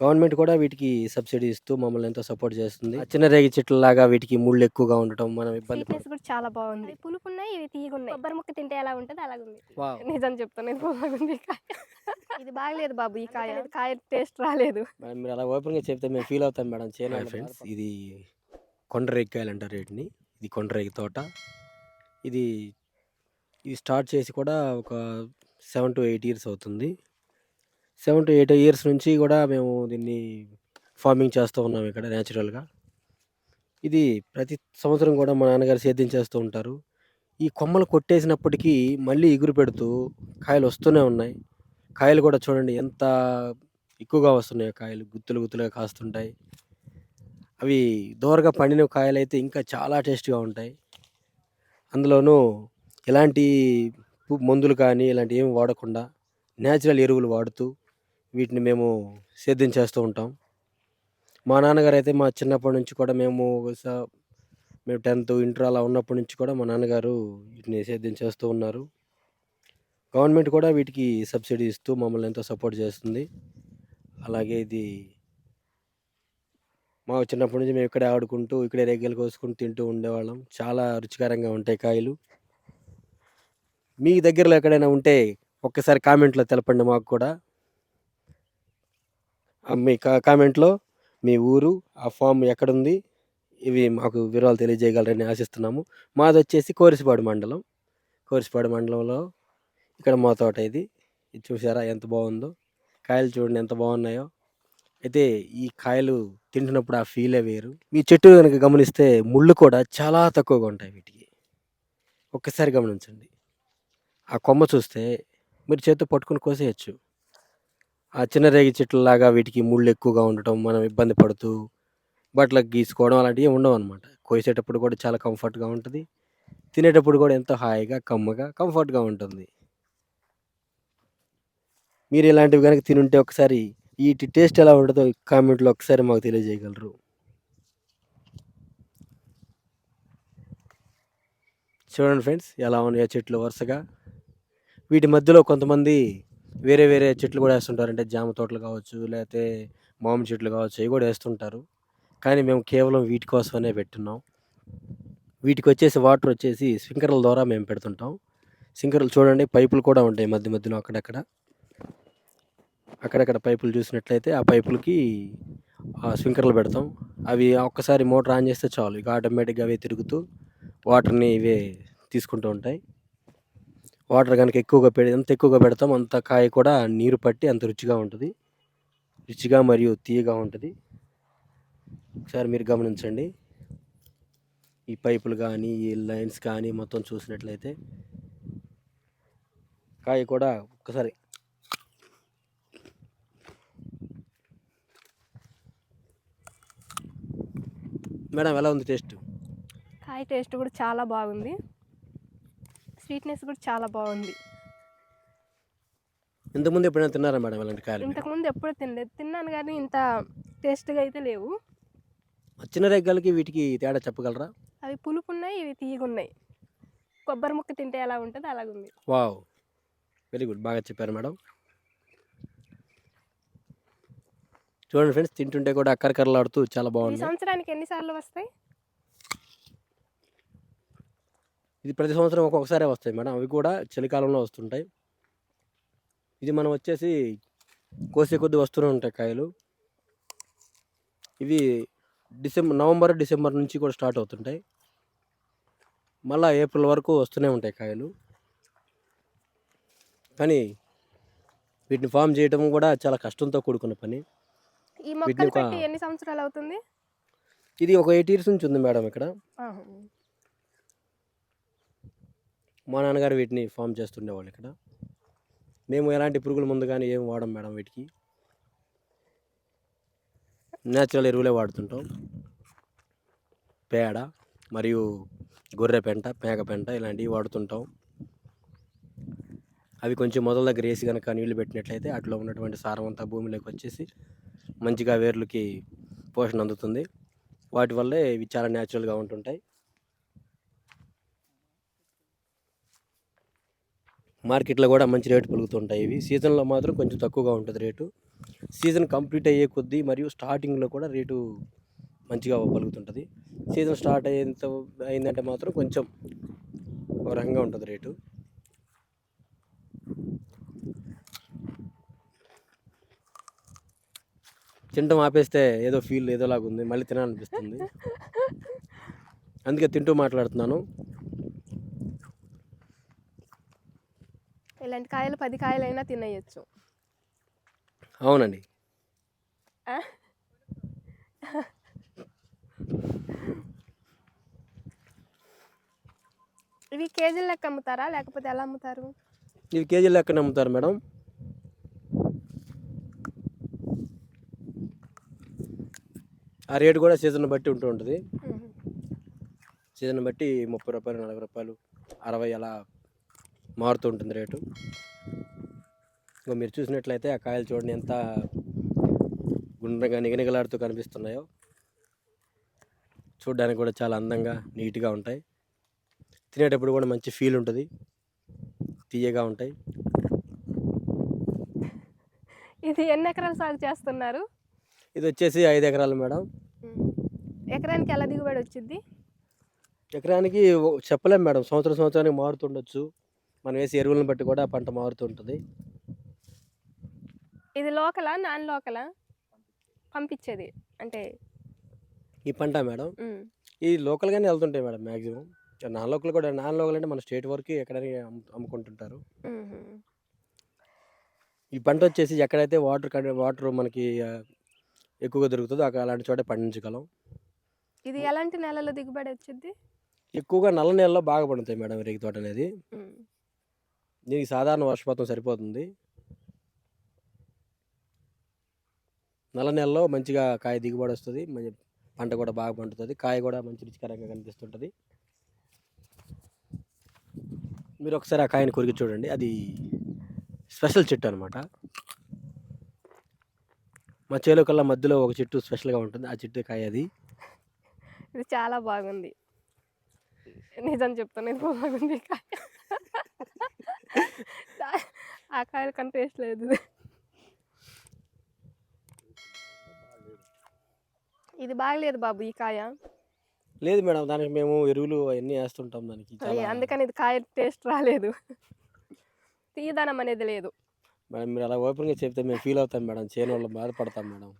Government కూడా వీటికి subsidy ఇస్తూ మమ్మల్ని ఎంతో సపోర్ట్ చేస్తుంది. చిన్న రేగి చెట్లలాగా వీటికి ముళ్ళు ఎక్కువగా ఉండటం మనం ఇబ్బంది కూడా చాలా బాగుంది. పులుపు ఉన్నాయి ఇవి తీగున్నాయి కొబ్బరి ముక్క తింటే ఎలా ఉంటుంది అలాగుంది. వావ్. నిజం చెప్తాను ఇది బాగుంది ఈ కాయ. ఇది బాగలేదు బాబు ఈ కాయ. కాయ టేస్ట్ రాలేదు. మేడం మీరు అలా ఓపెన్గా చెప్తే మేము ఫీల్ అవుతాం మేడం. చేయలేదు ఫ్రెండ్స్ ఇది కొండరేగికాయలు అంటారు వీటిని ఇది కొండరేగి తోట. ఇది ఇది స్టార్ట్ చేసి కూడా ఒక సెవెన్ టు ఎయిట్ ఇయర్స్ అవుతుంది. సెవెన్ టు ఎయిట్ ఇయర్స్ నుంచి కూడా మేము దీన్ని ఫార్మింగ్ చేస్తూ ఉన్నాం ఇక్కడ న్యాచురల్గా ఇది ప్రతి సంవత్సరం కూడా మా నాన్నగారు సేద్యం చేస్తూ ఉంటారు. ఈ కొమ్మలు కొట్టేసినప్పటికీ మళ్ళీ ఎగురు పెడుతూ కాయలు వస్తూనే ఉన్నాయి. కాయలు కూడా చూడండి ఎంత ఎక్కువగా వస్తున్నాయి కాయలు గుత్తులు గుత్తులుగా కాస్తుంటాయి. అవి దోరగా పండిన కాయలు అయితే ఇంకా చాలా టేస్ట్గా ఉంటాయి. అందులోనూ ఎలాంటి పు- మందులు కానీ ఇలాంటివి ఏమి వాడకుండా న్యాచురల్ ఎరువులు వాడుతూ వీటిని మేము సేద్యం చేస్తూ ఉంటాం. మా నాన్నగారు అయితే మా చిన్నప్పటి నుంచి కూడా మేము స- మేము టెన్త్ ఇంటర్ అలా ఉన్నప్పటి నుంచి కూడా మా నాన్నగారు వీటిని సేద్యం చేస్తూ ఉన్నారు. గవర్నమెంట్ కూడా వీటికి సబ్సిడీ ఇస్తూ మమ్మల్ని ఎంతో సపోర్ట్ చేస్తుంది. అలాగే ఇది మా చిన్నప్పటి నుంచి మేము ఇక్కడే ఆడుకుంటూ ఇక్కడే రేగలు కోసుకుంటూ తింటూ ఉండేవాళ్ళం. చాలా రుచికరంగా ఉంటాయి కాయలు. మీ దగ్గరలో ఎక్కడైనా ఉంటే ఒక్కసారి కామెంట్లో తెలపండి మాకు కూడా. మీ కా కామెంట్లో మీ ఊరు ఆ ఫామ్ ఎక్కడుంది ఇవి మాకు వివరాలు తెలియజేయగలరని ఆశిస్తున్నాము. మాది వచ్చేసి కోరిసిపాడు మండలం. కోరిసిపాడు మండలంలో ఇక్కడ మా తోట ఇది. ఇది చూసారా ఎంత బాగుందో? కాయలు చూడండి ఎంత బాగున్నాయో. అయితే ఈ కాయలు తింటున్నప్పుడు ఆ ఫీలే వేరు. మీ చెట్టు కనుక గమనిస్తే ముళ్ళు కూడా చాలా తక్కువగా ఉంటాయి వీటికి. ఒక్కసారి గమనించండి. ఆ కొమ్మ చూస్తే మీరు చేత్తో పట్టుకుని కోసేయచ్చు. ఆ చిన్న రేగి చెట్లలాగా వీటికి ముళ్ళు ఎక్కువగా ఉండటం మనం ఇబ్బంది పడుతూ బట్టలకు గీసుకోవడం అలాంటివి ఉండవు అనమాట కోసేటప్పుడు కూడా చాలా కంఫర్ట్గా ఉంటుంది. తినేటప్పుడు కూడా ఎంతో హాయిగా కమ్మగా కంఫర్ట్గా ఉంటుంది. మీరు ఇలాంటివి కనుక తినుంటే ఒకసారి వీటి టేస్ట్ ఎలా ఉంటుందో కామెంట్లో ఒకసారి మాకు తెలియజేయగలరు. చూడండి ఫ్రెండ్స్ ఎలా ఉన్నాయో చెట్లు వరుసగా. వీటి మధ్యలో కొంతమంది వేరే వేరే చెట్లు కూడా వేస్తుంటారు. అంటే జామ తోటలు కావచ్చు లేకపోతే మామిడి చెట్లు కావచ్చు అవి కూడా వేస్తుంటారు. కానీ మేము కేవలం వీటి కోసమనే పెట్టున్నాం. వీటికి వచ్చేసి వాటర్ వచ్చేసి స్ప్రింకర్ల ద్వారా మేము పెడుతుంటాం. స్ప్రింకర్లు చూడండి పైపులు కూడా ఉంటాయి మధ్య మధ్యలో అక్కడక్కడ. అక్కడక్కడ పైపులు చూసినట్లయితే ఆ పైపులకి స్ప్రింకర్లు పెడతాం. అవి ఒక్కసారి మోటార్ ఆన్ చేస్తే చాలు. ఇక ఆటోమేటిక్గా అవే తిరుగుతూ వాటర్ని ఇవే తీసుకుంటూ ఉంటాయి. వాటర్ కనుక ఎక్కువగా పెడి ఎంత ఎక్కువగా పెడతాం అంత కాయ కూడా నీరు పట్టి అంత రుచిగా ఉంటుంది. రుచిగా మరియు తీయగా ఉంటుంది. ఒకసారి మీరు గమనించండి. ఈ పైపులు కానీ ఈ లైన్స్ కానీ మొత్తం చూసినట్లయితే కాయ కూడా ఒక్కసారి మేడం ఎలా ఉంది టేస్ట్? కాయ టేస్ట్ కూడా చాలా బాగుంది. స్వీట్నెస్ కూడా చాలా బాగుంది. ఇంతకుముందు ఎప్పుడైనా తిన్నారా మేడం ఇలాంటి కాయలు? ఇంతకుముందు ఎప్పుడు తినలేదు. తిన్నాను కానీ ఇంత టేస్ట్గా అయితే లేవు. చిన్న రెగ్గలకి వీటికి తేడా చెప్పగలరా? అవి పులుపు ఉన్నాయి ఇవి తీగున్నాయి కొబ్బరి ముక్క తింటే ఎలా ఉంటుంది అలాగుంది. వావ్! Very good. బాగా చెప్పారు మేడం. చూడండి ఫ్రెండ్స్ తింటుంటే కూడా అక్కరకరలాడుతూ చాలా ఈ బాగుంది. సంవత్సరానికి ఎన్నిసార్లు వస్తాయి? ఇది ప్రతి సంవత్సరం ఒక్కొక్కసారే వస్తాయి మేడం. అవి కూడా చలికాలంలో వస్తుంటాయి. ఇది మనం వచ్చేసి కోసే కొద్ది వస్తూనే ఉంటాయి కాయలు. ఇవి డిసెంబర్ నవంబర్ డిసెంబర్ నుంచి కూడా స్టార్ట్ అవుతుంటాయి. మళ్ళా ఏప్రిల్ వరకు వస్తూనే ఉంటాయి కాయలు. కానీ వీటిని ఫామ్ చేయడం కూడా చాలా కష్టంతో కూడుకున్న పని. ఈ మొక్కలు ఎన్ని సంవత్సరాలు అవుతుంది? ఇది ఒక ఎయిట్ ఇయర్స్ నుంచి ఉంది మేడం ఇక్కడ. మా నాన్నగారు వీటిని ఫామ్ చేస్తుండేవాళ్ళు ఇక్కడ. మేము ఎలాంటి పురుగుల మందు కానీ ఏం వాడం మేడం వీటికి. న్యాచురల్ ఎరువులే వాడుతుంటాం. పేడ మరియు గొర్రె పెంట మేక పెంట ఇలాంటివి వాడుతుంటాం. అవి కొంచెం మొదల దగ్గర వేసి కనుక నీళ్ళు పెట్టినట్లయితే అట్లా ఉన్నటువంటి సారం అంతా భూమిలోకి వచ్చేసి మంచిగా వేర్లకి పోషణ అందుతుంది. వాటి వల్లే ఇవి చాలా న్యాచురల్గా ఉంటుంటాయి. మార్కెట్లో కూడా మంచి రేటు పలుకుతుంటాయి ఇవి సీజన్లో మాత్రం కొంచెం తక్కువగా ఉంటుంది రేటు. సీజన్ కంప్లీట్ అయ్యే కొద్దీ మరియు స్టార్టింగ్లో కూడా రేటు మంచిగా పలుకుతుంటుంది. సీజన్ స్టార్ట్ అయ్యేంత అయిందంటే మాత్రం కొంచెం ఒక రకంగా ఉంటుంది రేటు. తినడం ఆపేస్తే ఏదో ఫీల్ ఏదోలాగా ఉంది. మళ్ళీ తినాలనిపిస్తుంది. అందుకే తింటూ మాట్లాడుతున్నాను. ఇలాంటి కాయలు పది కాయలైనా తినేయచ్చు. అవునండి? ఇవి కేజీల లెక్క అమ్ముతారా? లేకపోతే ఎలా అమ్ముతారు? ఇవి కేజీలు లెక్కన అమ్ముతారు మేడం. ఆ రేటు కూడా సీజన్ బట్టి ఉంటూ ఉంటుంది. సీజన్ బట్టి ముప్పై రూపాయలు నలభై రూపాయలు అరవై అలా మారుతూ ఉంటుంది రేటు. ఇంకా మీరు చూసినట్లయితే ఆ కాయలు చూడండి ఎంత గుండ్రంగా నిగనిగలాడుతూ కనిపిస్తున్నాయో. చూడడానికి కూడా చాలా అందంగా నీట్గా ఉంటాయి. తినేటప్పుడు కూడా మంచి ఫీల్ ఉంటుంది. తీయగా ఉంటాయి. ఇది ఎన్ని ఎకరాలు సాగు చేస్తున్నారు? ఇది వచ్చేసి ఐదు ఎకరాలు మేడం. ఎకరానికి ఎలా దిగుబడి వచ్చింది ఎకరానికి ఓ- చెప్పలేం మేడం. సంవత్సరం సంవత్సరానికి మారుతుండొచ్చు. మనం వేసే ఎరువులను బట్టి కూడా పంట మారుతుంటుంది ఇది లోకలా? నాన్ లోకలా? పంపించేది. అంటే ఈ పంట మేడం. ఈ లోకల్గానే వెళ్తుంటాయి మేడం మ్యాక్సిమం నాన్ లోకల్ కూడా నాన్ లోకల్ అంటే మన స్టేట్ వరకు ఎక్కడైనా అమ్ము- అమ్ముకుంటుంటారు. మ్మ్. ఈ పంట వచ్చేసి ఎక్కడైతే వాటర్ వాటర్ మనకి ఎక్కువగా దొరుకుతుందో అక్కడ అలాంటి చోట పండించగలం. ఇది ఎలాంటి నెలలో దిగుబడి వచ్చింది ఎక్కువగా నల్ల నీళ్ళలో బాగా పండుతాయి మేడం రేగి తోట అనేది. దీనికి సాధారణ వర్షపాతం సరిపోతుంది. నల్ల నెలలో మంచిగా కాయ దిగుబడి వస్తుంది. మంచి పంట కూడా బాగా పండుతుంది. కాయ కూడా మంచి రుచికరంగా కనిపిస్తుంటుంది. మీరు ఒకసారి ఆ కాయని కొరికి చూడండి. అది స్పెషల్ చెట్టు అనమాట మా చేలో కల్లా మధ్యలో ఒక చెట్టు స్పెషల్గా ఉంటుంది. ఆ చెట్టు కాయ అది. ఇది చాలా బాగుంది. నిజం చెప్తాను ఇది బాగుంది కాయ. ఆ కాయల కంటే టేస్ట్ లేదు ఇది బాగలేదు బాబు ఈ కాయ. లేదు మేడం దానికి మేము ఎరువులు అవన్నీ వేస్తుంటాం దానికి అందుకని ఇది కాయ టేస్ట్ రాలేదు. తీయదనం అనేది లేదు. మేడం మీరు అలా ఓపెన్గా చెప్తే మేము ఫీల్ అవుతాం మేడం చేను వాళ్ళు బాధపడతాం మేడం.